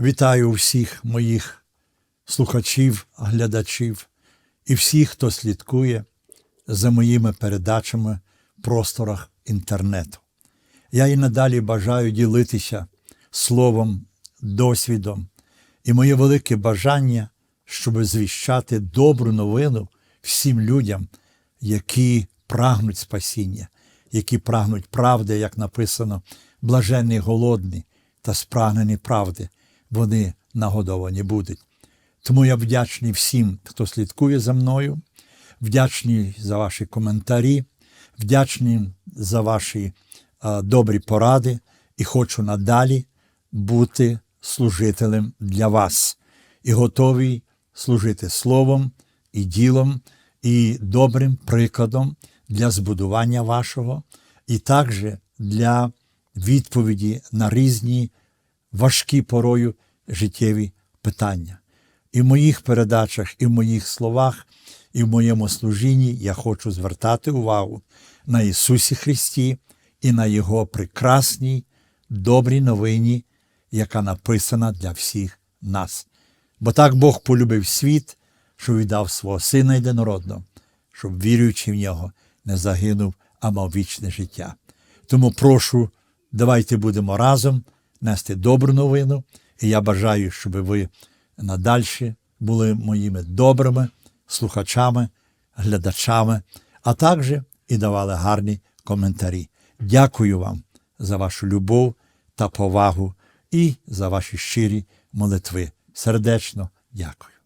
Вітаю всіх моїх слухачів, глядачів і всіх, хто слідкує за моїми передачами в просторах інтернету. Я і надалі бажаю ділитися словом, досвідом і моє велике бажання, щоб звіщати добру новину всім людям, які прагнуть спасіння, які прагнуть правди, як написано, блаженні голодні та спрагнені правди, вони нагодовані будуть. Тому я вдячний всім, хто слідкує за мною, вдячний за ваші коментарі, вдячний за ваші а, добрі поради і хочу надалі бути служителем для вас і готовий служити словом і ділом, і добрим прикладом для збудування вашого, і також для відповіді на різні важкі порою життєві питання. І в моїх передачах, і в моїх словах, і в моєму служінні я хочу звертати увагу на Ісусі Христі і на Його прекрасній, добрій новині, яка написана для всіх нас. Бо так Бог полюбив світ, що віддав свого Сина єдинородного, щоб, віруючи в нього, не загинув, а мав вічне життя. Тому прошу, давайте будемо разом нести добру новину, і я бажаю, щоб ви надальші були моїми добрими слухачами, глядачами, а також і давали гарні коментарі. Дякую вам за вашу любов та повагу і за ваші щирі молитви. Сердечно дякую.